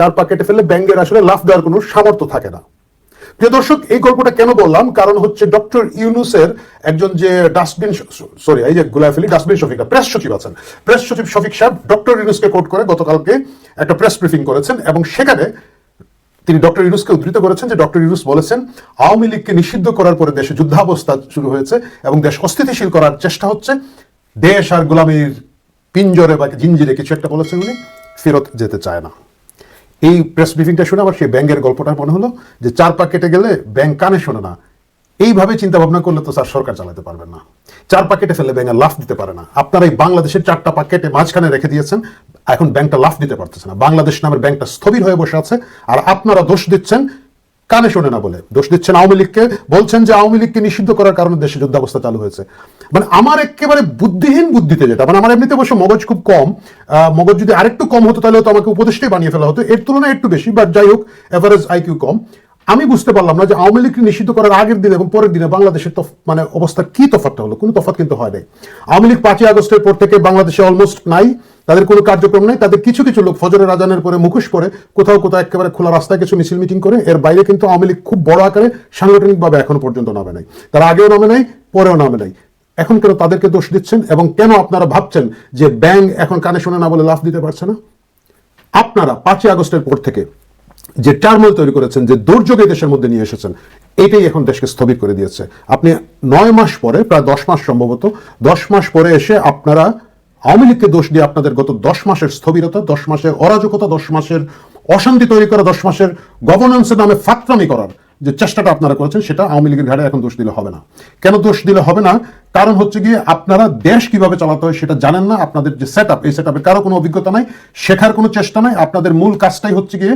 চার পকেটে ফেলে ব্যাংকের আসলে লাভ দেওয়ার কোনো সামর্থ্য থাকে না। প্রিয় দর্শক, এই গল্পটা কেন বললাম? কারণ হচ্ছে ডক্টর ইউনুসের একজন যে ডাস্টবিন সরি, এই যে গুলাফেলি ডাস্টবিন শফিক প্রেস সচিব আছেন। প্রেস সচিব শফিক সাহেব ডক্টর ইউনুসকে কোট করে গতকালকে একটা প্রেস ব্রিফিং করেছেন এবং সেখানে তিনি ডক্টর ইউনুসকে উদ্ধৃত করেছেন যে ডক্টর ইউনুস বলেছেন, আওয়ামী লীগকে নিষিদ্ধ করার পরে দেশে যুদ্ধাবস্থা শুরু হয়েছে এবং দেশ অস্থিতিশীল করার চেষ্টা হচ্ছে। দেশ আর গোলামীর পিঞ্জরে বা জিঞ্জিরে কিছু একটা বলেছেন উনি, ফেরত যেতে চায় না। এই প্রেস ব্রিফিংটা শুনে আবার সেই ব্যাংকের গল্পটা মনে হলো যে চার পা কেটে গেলে ব্যাংক কানে শোনে না। এইভাবে চিন্তা ভাবনা করলে তো স্যার সরকার চালাতে পারবেন না। চার পাকেটে ফেলে ব্যাঙ্কে লাফ দিতে পারে না। আপনারা এই বাংলাদেশের চারটা পাকেটে মাঝখানে রেখে দিয়েছেন, এখন ব্যাংকটা লাফ দিতে পারতেছে না। বাংলাদেশ নামের ব্যাংকটা স্থবির হয়ে বসে আছে, আর আপনারা দোষ দিচ্ছেন কানে শোনে না বলে। দোষ দিচ্ছেন আওয়ামী লীগকে। বলছেন যে আওয়ামী লীগকে নিষিদ্ধ করার কারণে দেশে যুদ্ধাবস্থা চালু হয়েছে। মানে আমার একেবারে বুদ্ধিহীন বুদ্ধিতে যেটা মানে আমার এমনিতে অবশ্য মগজ খুব কম মগজ যদি আরেকটু কম হতো তাহলে তো আমাকে উপদেশটাই বানিয়ে ফেলা হতো। এর তুলনায় একটু বেশি বাট যাই হোক এভারেজ আইকিউ কম। আমি বুঝতে পারলাম না যে আওয়ামী লীগকে নিষিদ্ধ করার আগের দিন এবং পরের দিনে বাংলাদেশের মানে অবস্থা কি তফাৎটা হলো? কোনো তফাৎ কিন্তু হয় নাই। আওয়ামী লীগ পাঁচই আগস্টের পর থেকে বাংলাদেশে অলমোস্ট নাই। তাদের কোনো কার্যক্রম নেই, তাদের কিছু কিছু লোক ফজরের আজানের পরে মুখোশ পরে, কোথাও কোথাও একেবারে খোলা রাস্তায় কিছু মিছিল মিটিং করে, এর বাইরে কিন্তু আওয়ামী লীগ খুব বড় আকারে সাংগঠনিকভাবে এখনও পর্যন্ত নামে নাই। তারা আগেও নামে নাই, পরেও নামে নাই। এখন কেন তাদেরকে দোষ দিচ্ছেন এবং কেন আপনারা ভাবছেন যে ব্যাংক এখন কানে শোনে না বলে লাভ দিতে পারছে না? আপনারা পাঁচই আগস্টের পর থেকে যে টার্মল তৈরি করেছেন, যে দুর্যোগ দেশের মধ্যে নিয়ে এসেছেন, এটাই এখন দেশকে স্থবির করে দিয়েছে। আপনি নয় মাস পরে, প্রায় দশ মাস সম্ভবত, দশ মাস পরে এসে আপনারা আওয়ামী লীগকে দোষ দিয়ে আপনাদের গত দশ মাসের স্থবিরতা, দশ মাসের অরাজকতা, দশ মাসের অশান্তি তৈরি করা, দশ মাসের গভর্নেন্সের নামে ফাত্রামি করার যে চেষ্টাটা আপনারা করেছেন, সেটা আওয়ামী লীগের ঘাড়ে এখন দোষ দিলে হবে না। কেন দোষ দিলে হবে না? কারণ হচ্ছে গিয়ে আপনারা দেশ কীভাবে চালাতে হয় সেটা জানেন না। আপনাদের যে সেট আপ এই সেট আপের কারও কোনো অভিজ্ঞতা নাই, শেখার কোনো চেষ্টা নাই। আপনাদের মূল কাজটাই হচ্ছে গিয়ে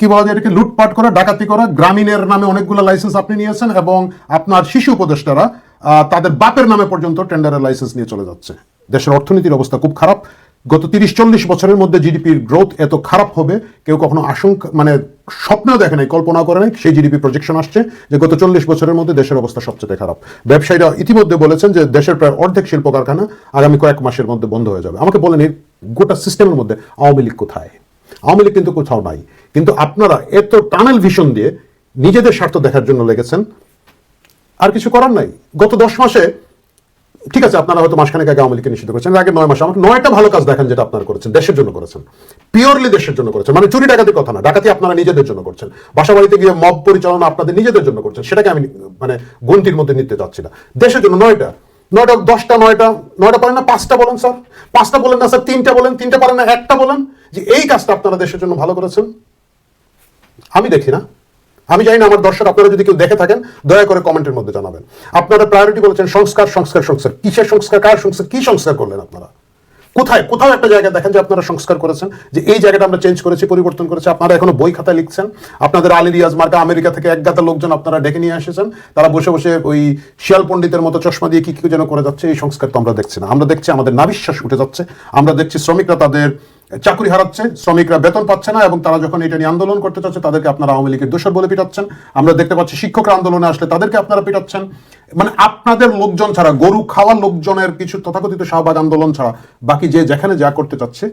কি বলা যায় এটাকে, লুটপাট করা, ডাকাতি করা। গ্রামীণের নামে অনেকগুলো লাইসেন্স আপনি নিয়েছেন এবং আপনার শিশু উপদেষ্টারা তাদের বাপের নামে পর্যন্ত টেন্ডারের লাইসেন্স নিয়ে চলে যাচ্ছে। দেশের অর্থনীতির অবস্থা খুব খারাপ। গত তিরিশ চল্লিশ বছরের মধ্যে জিডিপির গ্রোথ এত খারাপ হবে, কেউ কখনো আশঙ্কা মানে স্বপ্নেও দেখে নাই কল্পনা করে নাই, সেই জিডিপি প্রজেকশন আসছে যে গত চল্লিশ বছরের মধ্যে দেশের অবস্থা সবচেয়ে খারাপ। ব্যবসায়ীরা ইতিমধ্যে বলেছেন যে দেশের প্রায় অর্ধেক শিল্প কারখানা আগামী কয়েক মাসের মধ্যে বন্ধ হয়ে যাবে। আমাকে বলেন, এই গোটা সিস্টেমের মধ্যে আওয়ামী লীগ কোথায়? আওয়ামী লীগ কিন্তু কোথাও নাই। কিন্তু আপনারা এত টানেল ভিশন দিয়ে নিজেদের স্বার্থ দেখার জন্য লেগেছেন, আর কিছু করার নাই। গত দশ মাসে ঠিক আছে, আপনারা হয়তো মাসখানেক আগে আওয়ামী লীগকে নিষিদ্ধ করেছেন আগে নয় মাসে আমাকে নয়টা ভালো কাজ দেখেন যেটা আপনারা করেছেন, দেশের জন্য করেছেন পিওরলি দেশের জন্য করেছেন মানে চুরি ডাকাতির কথা না, ডাকাতি আপনারা নিজেদের জন্য করছেন বাসা বাড়িতে গিয়ে মব পরিচালনা আপনাদের নিজেদের জন্য করছেন, সেটাকে আমি মানে গন্তির মধ্যে নিতে চাচ্ছি না। দেশের জন্য নয়টা নয়টা, দশটা, নয়টা নয়টা পারেন না, পাঁচটা বলেন স্যার, পাঁচটা বলেন না স্যার, তিনটা বলেন, তিনটা পারেন না, একটা বলেন, যে এই কাজটা আপনারা দেশের জন্য ভালো করেছেন, আমি দেখি না। আমি জানি না, আমার দর্শক, আপনারা যদি কেউ দেখে থাকেন, দয়া করে কমেন্টের মধ্যে জানাবেন। আপনারা প্রায়োরিটি বলেছেন সংস্কার সংস্কার সংস্কার। কিসের সংস্কার, কার সংস্কার, কি সংস্কার করলেন আপনারা? কোথায়, কোথাও একটা জায়গায় দেখেন যে আপনারা সংস্কার করেছেন, যে এই জায়গাটা আমরা চেঞ্জ করেছি, পরিবর্তন করেছি, আপনারা এখনও বই খাতায় লিখছেন। আপনাদের আলী রিয়াজ মার্কা আমেরিকা থেকে এক গাতা লোকজন আপনারা ডেকে নিয়ে এসেছেন। তারা বসে বসে ওই শিয়াল পণ্ডিতের মতো চশমা দিয়ে কি কি যেন করে যাচ্ছে, এই সংস্কার তো আমরা দেখছি না। আমরা দেখছি আমাদের নাবিশ্বাস উঠে যাচ্ছে। আমরা দেখছি শ্রমিকরা তাদের চাকরি হারাচ্ছে, শ্রমিকরা বেতন পাচ্ছে না এবং তারা যখন এটা নিয়ে আন্দোলন করতে চাচ্ছে, তাদেরকে আপনারা আওয়ামী লীগের দোষর বলে পিটাচ্ছেন। আমরা দেখতে পাচ্ছি শিক্ষকরা আন্দোলনে আসলে তাদেরকে আপনারা পিটাচ্ছেন। মানে আপনাদের লোকজন ছাড়া, গরু খাওয়ার লোকজনের কিছু তথাকথিত শাহবাগ আন্দোলন ছাড়া বাকি যে যেখানে যা করতে চাচ্ছে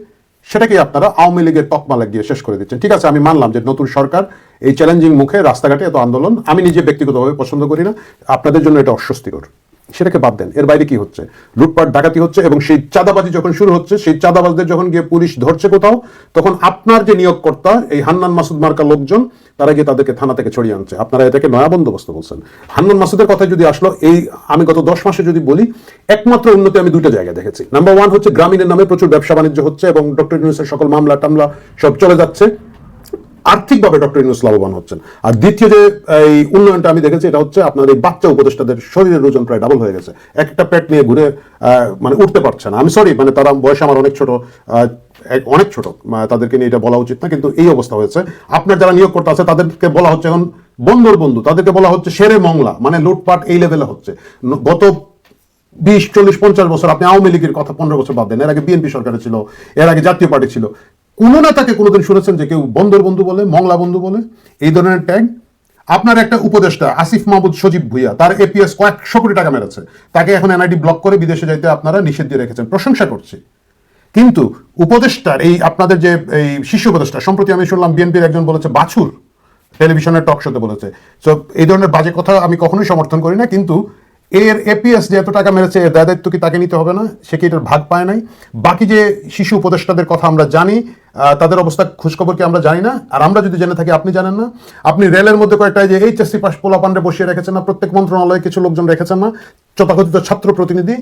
সেটাকে আপনারা আওয়ামী লীগের তকমা লাগিয়ে শেষ করে দিচ্ছেন। ঠিক আছে, আমি মানলাম যে নতুন সরকার এই চ্যালেঞ্জিং মুখে রাস্তাঘাটে এত আন্দোলন, আমি নিজে ব্যক্তিগতভাবে পছন্দ করি না। আপনাদের জন্য এটা অস্বস্তিকর। সেটাকে বাদ দেন। এর বাইরে কি হচ্ছে? লুটপাট ডাকাতি হচ্ছে এবং সেই চাঁদাবাজি যখন শুরু হচ্ছে, সেই চাঁদাবাজদের যখন গিয়ে পুলিশ ধরছে কোথাও, তখন আপনার যে নিয়োগকর্তা, এই হান্নান মাসুদ মার্কা লোকজন, তারা গিয়ে তাদেরকে থানা থেকে ছড়িয়ে আনছে। আপনারা এটাকে নয়া বন্দোবস্ত বলছেন। হান্নান মাসুদের কথা যদি আসলো, এই আমি গত দশ মাসে যদি বলি, একমাত্র উন্নতি আমি দুটো জায়গায় দেখেছি। নাম্বার ওয়ান হচ্ছে গ্রামীণের নামে প্রচুর ব্যবসা বাণিজ্য হচ্ছে এবং ডক্টর ইউনুসের সকল মামলা টামলা সব চলে যাচ্ছে। আর্থিকভাবে ডক্টর ইউনুস লাভবান হচ্ছেন। আর দ্বিতীয় যে, এই উন্নয়নটা আমি দেখেছি, এটা হচ্ছে আপনার এই বাচ্চা উপদেষ্টাদের শরীরের ওজন প্রায় ডাবল হয়ে গেছে। একটা পেট নিয়ে ঘুরে মানে উঠতে পারছে না। আমি সরি মানে তারা বয়স আমার অনেক ছোট অনেক ছোট তাদেরকে নিয়ে এটা বলা উচিত না, কিন্তু এই অবস্থা হয়েছে। আপনার যারা নিয়োগ করতে আছে, তাদেরকে বলা হচ্ছে এখন বন্ধুর বন্ধু, তাদেরকে বলা হচ্ছে সেরে মংলা মানে লুটপাট এই লেভেলে হচ্ছে। গত বিশ, চল্লিশ, পঞ্চাশ বছর আপনি আওয়ামী লীগের কথা পনেরো বছর বাদ দেন। এর আগে বিএনপি সরকারে ছিল, এর আগে জাতীয় পার্টি ছিল। কোন নেতাকে কোনোদিন শুনেছেন যে কেউ বন্দর বন্ধু বলে, মংলা বন্ধু বলে? এই ধরনের ট্যাগ? আপনার একটা উপদেষ্টা, আসিফ মাহমুদ সজীব ভুইয়া, তার এপিএস কয়েকশো কোটি টাকা মেরেছে। তাকে এখন এনআইডি ব্লক করে বিদেশে যাইতে আপনারা নিষেধ দিয়ে রেখেছেন। প্রশংসা করছি। কিন্তু উপদেষ্টার এই আপনাদের যে, এই শীর্ষ উপদেষ্টা, সম্প্রতি আমি শুনলাম বিএনপির একজন বলেছে, বাছুর, টেলিভিশনের টক শোতে বলেছে। সো এই ধরনের বাজে কথা আমি কখনোই সমর্থন করি না, কিন্তু এর এপিএস যে এত টাকা মেরেছে, এর দায় দায়িত্ব কি তাকে নিতে হবে না? সে কি এটার ভাগ পায় নাই? বাকি যে শিশু উপদেষ্টাদের কথা আমরা জানি তাদের অবস্থা খোঁজখবর কি আমরা জানি না? আর আমরা যদি জেনে থাকি, আপনি জানেন না? আপনি রেলের মধ্যে কয়েকটা যে এইচএসসি পাস পোলাপান্ডে বসিয়ে রেখেছেন না, প্রত্যেক মন্ত্রণালয়ে কিছু লোকজন রেখেছেন না তথাকথিত ছাত্র প্রতিনিধি,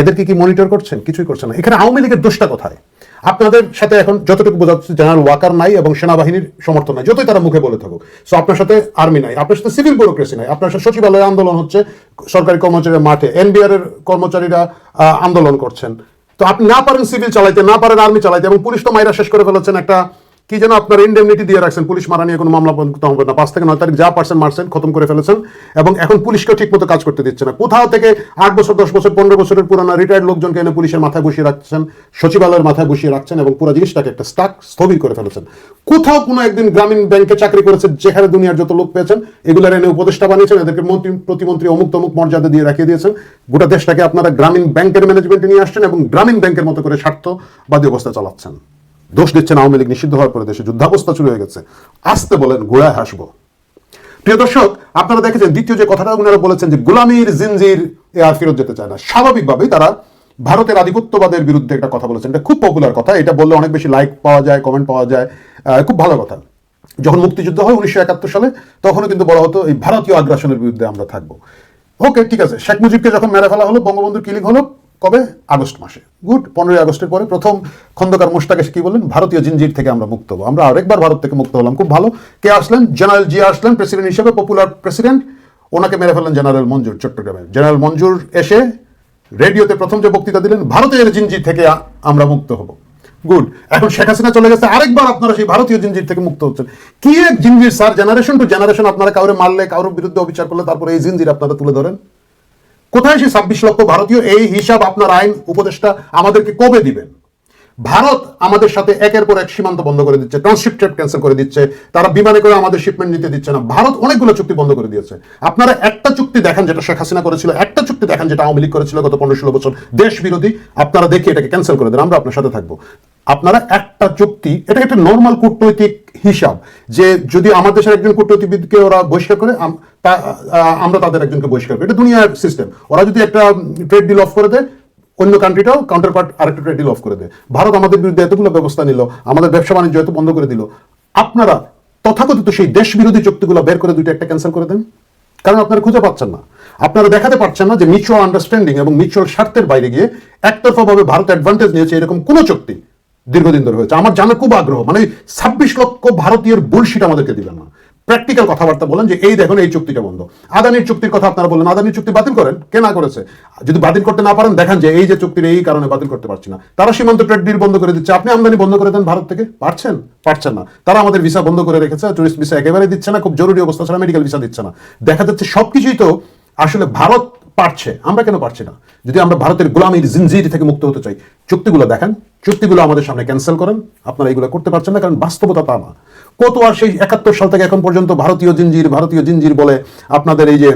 এদেরকে কি মনিটর করছেন? কিছুই করছেন না। এখানে আওয়ামী লীগের দোষটা কোথায়? আপনাদের সাথে এখন যতটুকু বোঝা যাচ্ছে জেনারেল ওয়াকার নাই এবং সেনাবাহিনীর সমর্থন নাই, যতই তারা মুখে বলে থাকুক। সো আপনার সাথে আর্মি নাই, আপনার সাথে সিভিল ব্যুরোক্রেসি নাই, আপনার সাথে সচিবালয়ে আন্দোলন হচ্ছে, সরকারি কর্মচারীরা মাঠে এনবিআর এর কর্মচারীরা আন্দোলন করছেন। তো আপনি না পারেন সিভিল চালাইতে, না পারেন আর্মি চালাইতে, এবং পুলিশ তো মাইরা শেষ করে ফেলেছেন একটা কি যেন আপনার ইন্ডেমনিটি দিয়ে রাখছেন, পুলিশ মারা নিয়ে কোনো মামলা করতে হবে না। পাঁচ থেকে নয় তারিখ যা পারছেন মারছেন, খতম করে ফেলেছেন এবং এখন পুলিশকেও ঠিক মতো কাজ করতে দিচ্ছে না। কোথাও থেকে আট বছর, দশ বছর, পনেরো বছরের পুরানো রিটায়ার্ড লোকজনকে এনে পুলিশের মাথায় বসিয়ে রাখছেন, সচিবালয়ের মাথায় বসিয়ে রাখছেন এবং পুরো জিনিসটাকে একটা স্টাক স্থবির করে ফেলেছেন। কোথাও কোনো একদিন গ্রামীণ ব্যাংকে চাকরি করেছে, যেখানে দুনিয়ার যত লোক পেয়েছেন, এগুলোর এনে উপদেষ্টা বানিয়েছেন, এদেরকে মন্ত্রী, প্রতিমন্ত্রী অমুক তমুক মর্যাদা দিয়ে রাখিয়ে দিয়েছেন। গোটা দেশটাকে আপনারা গ্রামীণ ব্যাংকের ম্যানেজমেন্টে নিয়ে আসছেন এবং গ্রামীণ ব্যাংকের মতো করে স্বার্থবাদী অবস্থা চালাচ্ছেন। দোষ দিচ্ছেন আওয়ামী লীগ নিষিদ্ধ হওয়ার পরে দেশে যুদ্ধাবস্থা শুরু হয়ে গেছে। আসতে বলেন ঘোড়ায় হাসবো। প্রিয় দর্শক, আপনারা দেখেছেন দ্বিতীয় যে কথাটা ওনারা বলেছেন যে গোলামীর জিনজির এ আর ফেরত যেতে চায় না। স্বাভাবিকভাবেই তারা ভারতের আধিপত্যবাদের বিরুদ্ধে একটা কথা বলেছেন। এটা খুব পপুলার কথা। এটা বললে অনেক বেশি লাইক পাওয়া যায় কমেন্ট পাওয়া যায় খুব ভালো কথা। যখন মুক্তিযুদ্ধ হয় উনিশশো একাত্তর সালে, তখনও কিন্তু বলা হতো এই ভারতীয় আগ্রাসনের বিরুদ্ধে আমরা থাকব। ওকে, ঠিক আছে। শেখ মুজিবকে যখন মেরে ফেলা হলো, বঙ্গবন্ধুর কিলিং হলো? কবে? আগস্ট মাসে। গুড, পনেরোই আগস্টের পরে প্রথম খন্দকার মোশতাক এসে কি বললেন? ভারতীয় জিনজির থেকে আমরা মুক্ত হব। আমরা আরেকবার ভারত থেকে মুক্ত হলাম, খুব ভালো। কে আসলেন? জেনারেল জিয়া আসলেন, প্রেসিডেন্ট হিসেবে পপুলার প্রেসিডেন্ট। ওনাকে মেরে ফেললেন জেনারেল মঞ্জুর চট্টগ্রামের জেনারেল মঞ্জুর এসে রেডিওতে প্রথম যে বক্তৃতা দিলেন ভারতীয় জিনজির থেকে আমরা মুক্ত হব। গুড, এখন শেখ হাসিনা চলে গেছে, আরেকবার আপনারা সেই ভারতীয় জিনজির থেকে মুক্ত হচ্ছেন। কি এক জিনজির, স্যার? জেনারেশন টু জেনারেশন আপনারা কাউরে মারলে, কারোর বিরুদ্ধে অবিচার করলে তারপরে এই জিনজির আপনারা তুলে ধরেন? কোথায় সেই ছাব্বিশ লক্ষ ভারতীয়? এই হিসাব আপনার আইন উপদেষ্টা আমাদেরকে কবে দিবেন? ভারত আমাদের সাথে একের পর এক সীমান্ত বন্ধ করে দিচ্ছে ট্রান্সশিপ ট্রেড ক্যান্সেল করে দিচ্ছে, তারা বিমানে করে আমাদের শিপমেন্ট নিতে দিচ্ছে না। ভারত অনেকগুলো চুক্তি বন্ধ করে দিয়েছে। আপনারা একটা চুক্তি দেখেন যেটা শেখ হাসিনা করেছিল, একটা চুক্তি দেখেন যেটা আওয়ামী লীগ করেছিল গত পনেরো ষোলো বছর। দেশ বিরোধী, আপনারা দেখে এটাকে ক্যান্সেল করে দেন, আমরা আপনার সাথে থাকব। আপনারা একটা চুক্তি এটা একটা নর্মাল কূটনৈতিক হিসাব, যে যদি আমাদের দেশের একজন কূটনীতিবিদকে ওরা বহিষ্কার করে আমরা তাদের একজনকে বহিষ্কার করি। এটা দুনিয়ার সিস্টেম ওরা যদি একটা ট্রেড ডিল অফ করে দেয়, অন্য কান্ট্রিটাও কাউন্টার পার্ট আরেকটা ট্রেড ডিল অফ করে দেয়। ভারত আমাদের বিরুদ্ধে এতগুলো ব্যবস্থা নিল, আমাদের ব্যবসা বাণিজ্য এত বন্ধ করে দিল। আপনারা তথাকথিত সেই দেশ বিরোধী চুক্তিগুলো বের করে দুইটা একটা ক্যান্সেল করে দেন। কারণ আপনারা খুঁজে পাচ্ছেন না। আপনারা দেখাতে পারছেন না যে মিউচুয়াল আন্ডারস্ট্যান্ডিং এবং মিউচুয়াল স্বার্থের বাইরে গিয়ে একতরফাভাবে ভারত অ্যাডভান্টেজ নিয়েছে এরকম কোনো চুক্তি। দীর্ঘদিন ধরে হয়েছে। আমার জানার খুব আগ্রহ মানে ছাব্বিশ লক্ষ ভারতীয় বুলশিট আমাদেরকে দিবেন না। প্র্যাকটিক্যাল কথাবার্তা বলেন যে, এই দেখুন, এই চুক্তিটা বন্ধ। আদানির চুক্তির কথা আপনারা বলেন আদানির চুক্তি বাতিল করেন? কে না করেছে? যদি বাতিল করতে না পারেন, দেখেন যে, এই যে চুক্তির এই কারণে বাতিল করতে পারছি না। তারা সীমান্ত ট্রেড ডিল বন্ধ করে দিচ্ছে। আপনি আমদানি বন্ধ করে দেন ভারত থেকে? পারছেন? পারছেন না। তারা আমাদের ভিসা বন্ধ করে রেখেছে টুরিস্ট ভিসা একেবারে দিচ্ছে না, খুব জরুরি অবস্থা ছাড়া মেডিকেল ভিসা দিচ্ছে না। দেখা যাচ্ছে সবকিছুই তো আসলে ভারত পারছে। আমরা কেন পারছি না? যদি আমরা ভারতের গোলামির জিনজির থেকে মুক্ত হতে চাই, চুক্তিগুলো দেখেন। চুক্তিগুলো আমাদের সামনে ক্যান্সেল করেন। আপনারা এগুলো করতে পারছেন না, কারণ বাস্তবতা তা না। কত আর সেই একাত্তর সাল থেকে এখন পর্যন্ত ভারতীয় জিনজির ভারতীয় জিনজির বলে আপনাদের এই যে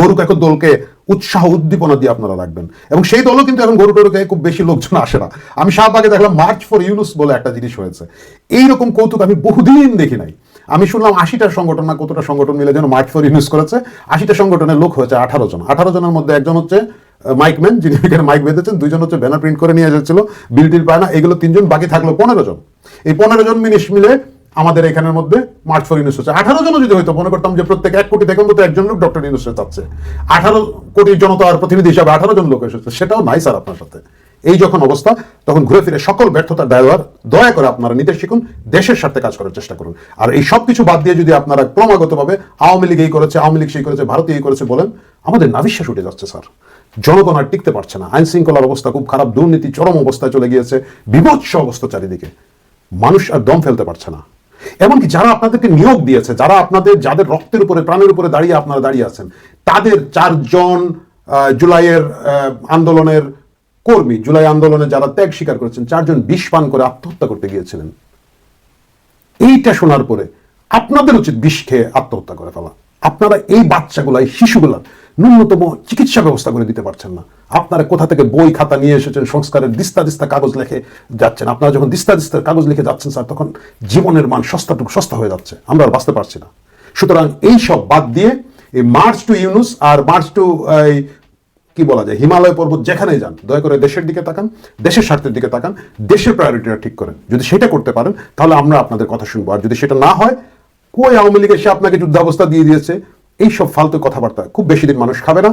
গরু কাকর দলকে উৎসাহ, উদ্দীপনা দিয়ে আপনারা রাখবেন। এবং সেই দলও কিন্তু এখন গরু টরুকে খুব বেশি লোকজন আসে না। আমি শাহবাগে দেখলাম মার্চ ফর ইউনুস বলে একটা জিনিস হয়েছে। এইরকম কৌতুক আমি বহুদিন দেখি নাই। আমি শুনলাম আশিটা সংগঠন না কতটা সংগঠন মিলে যেন মার্চ ফর ইউনুস করেছে। আশিটা সংগঠনের লোক হয়েছে আঠারো জন। আঠারো জনের মধ্যে একজন হচ্ছে মাইক মাইকম্যান যিনি এখানে মাইক বেঁধেছেন। দুইজন হচ্ছে ব্যানার প্রিন্ট করে নিয়ে যাচ্ছিল বিল টিল পায় না এগুলো তিনজন, বাকি থাকল পনেরো জন। এই পনেরো জন মিনিশ মিলে আমাদের এখানের মধ্যে মার্চ ফর ইউনুস হচ্ছে আঠারো জন যদি হয়তো মনে করতাম যে প্রত্যেক এক কোটি থেকে অন্তত একজন লোক ডক্টর ইউনুস চাচ্ছে। আঠারো কোটি জনতার প্রতিনিধি হিসাবে আঠারো জন লোক এসেছে। সেটাও নাই স্যার আপনার সাথে। এই যখন অবস্থা, তখন ঘুরে ফিরে সকল ব্যর্থতার দায়ভার দয়া করে আপনারা নিতে শিখুন, দেশের স্বার্থে কাজ করার চেষ্টা করুন। আর এই সব কিছু বাদ দিয়ে যদি আপনারা ক্রমাগতভাবে আওয়ামী লীগ এই করেছে, আওয়ামী লীগ সেই করেছে ভারতীয় এই করেছে বলেন, আমাদের নাবিশ্বাস উঠে যাচ্ছে স্যার। জনগণ আর টিকতে পারছে না। আইন শৃঙ্খলার অবস্থা খুব খারাপ, দুর্নীতি, চরম অবস্থায় চলে গিয়েছে, বিভৎস অবস্থা চারিদিকে। মানুষ আর দম ফেলতে পারছে না। এমনকি যারা আপনাদেরকে নিয়োগ দিয়েছে, যারা আপনাদের, যাদের রক্তের উপরে, প্রাণের উপরে দাঁড়িয়ে আপনারা দাঁড়িয়ে আছেন, তাদের চারজন জুলাইয়ের আন্দোলনের কর্মী, জুলাই আন্দোলনে যারা ত্যাগ স্বীকার করেছেন, চারজন বিষ পান করে আত্মহত্যা করতে গিয়েছিলেন। এইটা শোনার পরে আপনাদের উচিত বিষ খেয়ে আত্মহত্যা করে ফেলা। আপনারা এই বাচ্চাগুলা এই শিশুগুলা ন্যূনতম চিকিৎসা ব্যবস্থা করে দিতে পারছেন না। আপনারা কোথা থেকে বই, খাতা নিয়ে এসেছেন, সংস্কারের দিস্তা দিস্তা কাগজ লিখে যাচ্ছেন? আপনারা যখন দিস্তা দিস্তা কাগজ লিখে যাচ্ছেন, স্যার, তখন জীবনের মান সস্তাটুকু, সস্তা হয়ে যাচ্ছে। আমরা আর বাঁচতে পারছি না। সুতরাং এই সব বাদ দিয়ে এই মার্চ টু ইউনুস আর মার্চ টু এই কি বলা যায়, হিমালয় পর্বত যেখানেই যান, দয়া করে দেশের দিকে তাকান, দেশের স্বার্থের দিকে তাকান, দেশের প্রায়োরিটিটা ঠিক করেন। যদি সেটা করতে পারেন, তাহলে আমরা আপনাদের কথা শুনব। আর যদি সেটা না হয়, কই আওয়ামী লীগ এসে আপনাকে যুদ্ধাবস্থা দিয়ে দিয়েছে? এইসব ফালতু কথাবার্তা খুব বেশি দিন মানুষ খাবে না।